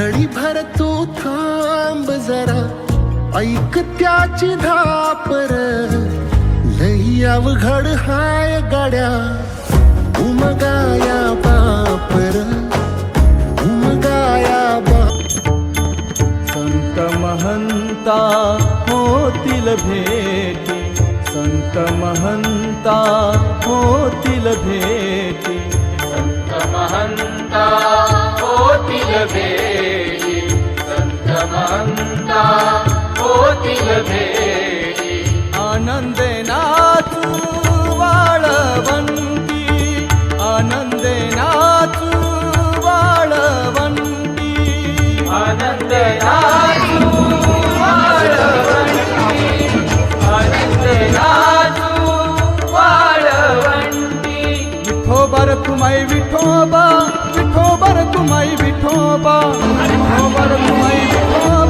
घडी भर तू थांब जरा ऐक त्याची धापर. लई अवघड हाय गाड्या उमगाया बापर उमगाया बाप संत महंता होतील भेटी संत महंता होतील भेटी. संत महंता होतील भेटी. संत महंता होतील भेटी आनंदे नाचू वाळवंती आनंदे नाचू वाळवंती आनंद नाचू वाळवंटी आनंद नाचू वाळवंटी विठोबर तुमाई विठोबा विठोबर तुमाई विठोबा विठोबर तुमाई विठोबा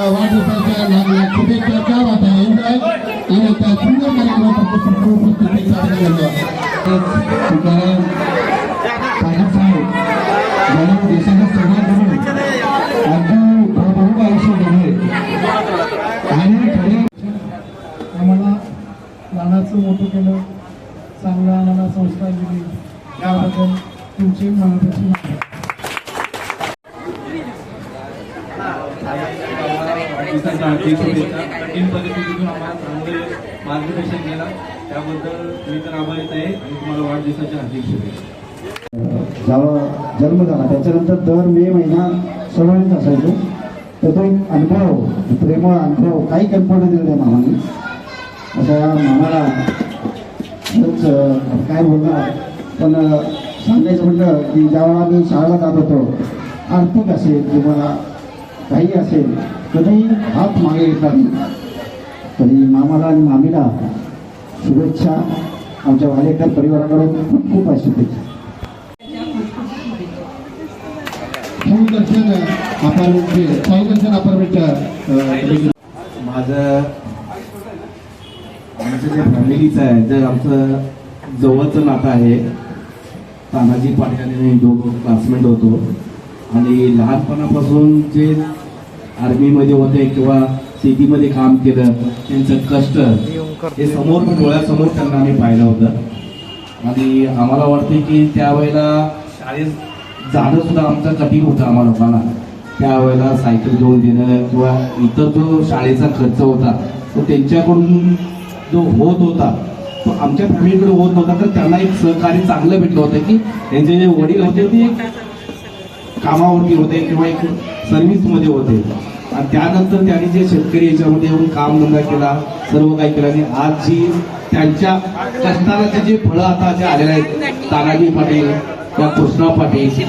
आहे या वाढदिवसाच्या हार्दिक शुभेच्छा कठीण परिस्थितीतून आम्हाला चांगलं मार्गदर्शन केलं. त्याबद्दल मी तर आभारीत आहे आणि तुम्हाला वाढदिवसाच्या अध्यक्ष शुभेच्छा. जेव्हा जन्म झाला त्याच्यानंतर दर मे महिना सवयीत असायचो. तर तो एक अनुभव प्रेमळ अनुभव काही कल्पना दिलं त्या मामाने. अशा मामाला खरंच काय बोलणार? पण सांगायचं म्हटलं की जेव्हा मी शाळेला जात होतो आर्थिक असेल किंवा काही असेल कधी हात मागे घेतला नाही तरी मामाला आणि मामीला शुभेच्छा. आमच्या वालेकर परिवाराकडून खूप खूप आहे शुभेच्छा दर्शन अपार्टमेंटचे साईदर्शन अपार्टमेंटच्या माझं आमचं जे फॅमिलीचं आहे जे आमचं जवळचं नातं आहे. तानाजी पाटील आणि दोघं क्लासमेट होतो. आणि लहानपणापासून जे आर्मीमध्ये होते किंवा शेतीमध्ये काम केलं त्यांचं कष्ट हे समोर डोळ्यासमोर त्यांना आम्ही पाहिलं होतं. आणि आम्हाला वाटते की त्यावेळेला शाळेत जाणं सुद्धा आमचं कठीण होतं आम्हाला लोकांना. त्यावेळेला सायकल घेऊन देणं किंवा इतर जो शाळेचा खर्च होता तो त्यांच्याकडून जो होत होता तो आमच्या फॅमिलीकडे होत नव्हता. तर त्यांना एक सहकार्य चांगलं भेटलं होतं की त्यांचे जे वडील होते ते एक कामावरती होते किंवा एक सर्व्हिसमध्ये होते. आणि त्यानंतर त्यांनी जे शेतकरी याच्यामध्ये येऊन कामधंदा केला सर्व काही केला. आणि आज जी त्यांच्या कष्टाचे जे फळं आता जे आलेले आहेत तानाजी पाटील किंवा कृष्णा पाटील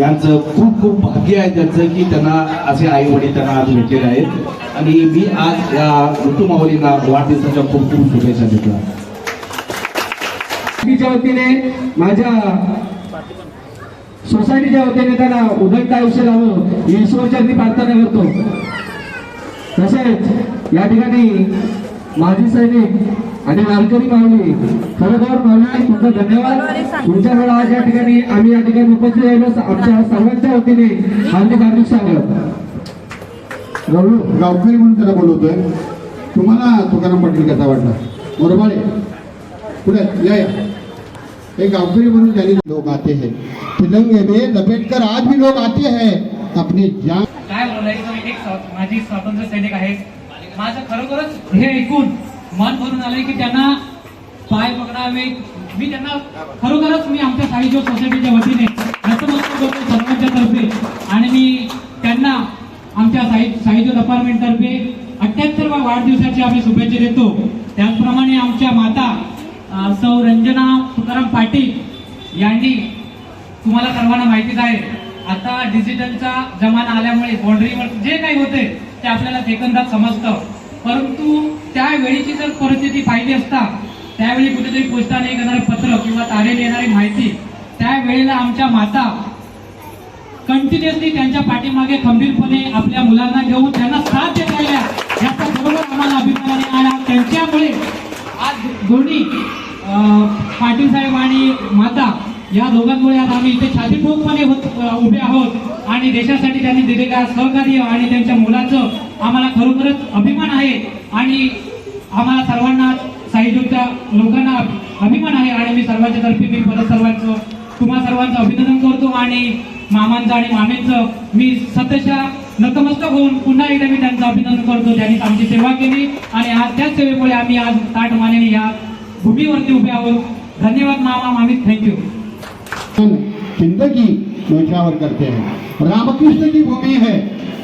यांचं खूप खूप भाग्य आहे त्यांचं की त्यांना असे आई वडील त्यांना आज भेटलेले आहेत. आणि मी आज या ऋतुमावलींना वाढदिवसाच्या खूप खूप शुभेच्छा देतो. वतीने माझ्या सोसायटीच्या वतीने त्यांना उदंड आयुष्य लावून ईश्वरचरणी प्रार्थना करतो. तसेच या ठिकाणी माजी सैनिक आणि वारकरी माऊली खरोखर माऊली तुमचा धन्यवाद. तुमच्याकडे आज या ठिकाणी आम्ही या ठिकाणी उपस्थित राहिलो. आमच्या सर्वांच्या वतीने हार्दिक हार्दिक स्वागत. गावकरी म्हणून त्याला बोलवतोय. तुम्हाला तुकाराम पाटील कसा वाटला? बरोबर आहे पुढे या या. एक गावकरी म्हणून त्यांनी लोक आते हैं. तिरंगे में लपेट कर आज भी लोग आते हैं अपनी जान काय बोलायचं एक माझी स्वातंत्र्य सैनिक आहे माझं खरोखरच हे ऐकून मन भरून आलंय की त्यांना पाय पकडावे. मी त्यांना खरोखरच मी आमच्या साईजोग सोसायटीच्या वतीने नतमस्तक होतो सर्वांच्या तर्फे आणि मी त्यांना आमच्या साई साईजोग अपार्टमेंट तर्फे अठ्याहत्तरवा वाढदिवसाची आम्ही शुभेच्छा देतो. त्याचप्रमाणे आमच्या माता सौ रंजना तुकाराम पाटील यांनी तुम्हाला सर्वांना माहितीच आहे आता डिजिटलचा जमाना आल्यामुळे बाउंड्रीवर जे काही होते ते आपल्याला सेकंदात समजतं. परंतु त्यावेळीची जर परिस्थिती पाहिली असता त्यावेळी कुठेतरी पोस्टाने येणारे पत्र किंवा तारेने येणारी माहिती त्यावेळेला आमच्या माता कंटिन्युअसली त्यांच्या पाठीमागे खंबीरपणे आपल्या मुलांना घेऊन त्यांना साथ देत राहिल्या. याचा बरोबर आम्हाला अभिमान आहे आणि त्यांच्यामुळे आज दोन्ही पाटील साहेब आणि माता या दोघांमुळे आज आम्ही इथे छाती होत उभे आहोत. आणि देशासाठी त्यांनी दिलेल्या सहकार्य आणि त्यांच्या मुलाचं आम्हाला खरोखरच अभिमान आहे. आणि आम्हाला सर्वांना साहित्याच्या लोकांना अभिमान आहे. आणि मी सर्वांच्या तर्फे मी परत सर्वांचं तुम्हा सर्वांचं अभिनंदन करतो. आणि मामांचं आणि मामेंचं मी सतशा नतमस्तक होऊन पुन्हा एकदा मी त्यांचं अभिनंदन करतो. त्यांनी आमची सेवा केली. आणि आज त्याच सेवेमुळे आम्ही आज ताट मानेने या भूमीवरती उभे आहोत. धन्यवाद मामा, मामी थँक्यू ज़िंदगी नौछावर करते हैं। रामकृष्ण की भूमि है,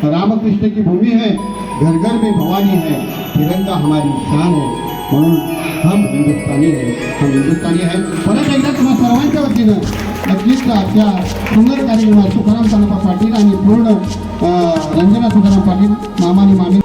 रामकृष्ण की भूमि है घर घर में भवानी है, तिरंगा हमारी शान है हम हिंदुस्तानी है, हम हिंदुस्तानी आहे परत एकदा तुम्हा सर्वांच्या वतीनं नक्कीच त्या सुंदर कार्यक्रमात तुकाराम तानापा पाटील आणि पूर्ण रंजना तुकाराम पाटील, मामा मामी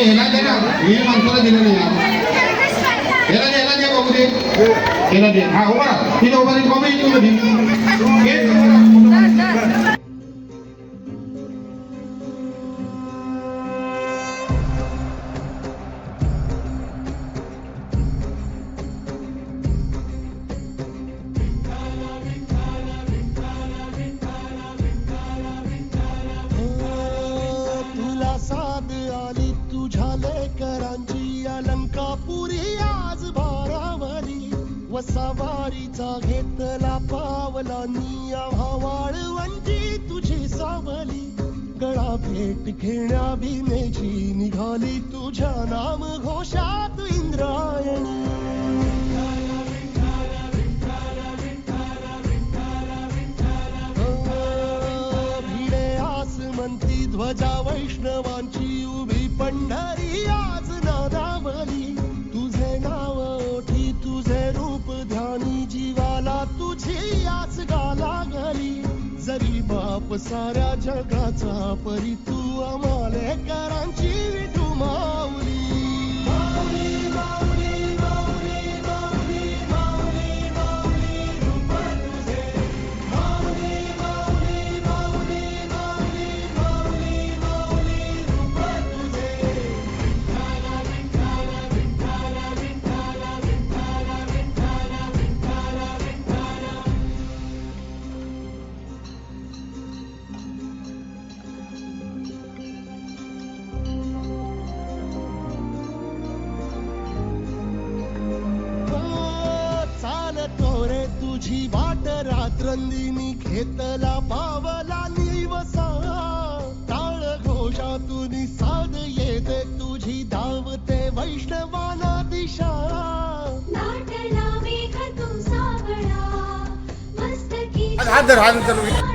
हे ह्याला दे ना हे माणसाला दिलं नाही याला दे याला दे बघू दे याला दे. हा उभा राहा. तिथे उभा राहा. बाबा इथे उभा सवारीचा घेतला पावला निया वाळवंटी तुझी सावली. गळा भेट घेण्या भीमेची निघाली तुझ्या नाम घोषात इंद्रा. साऱ्या जगाचा परी तू आम्हाला करांची विठू तुझी वाट रात्रंदिनी घेतला पावला निवसा. टाळ घोषातून साध येते तुझी धावते वैष्णवाना दिशा. हात धर, हात धर.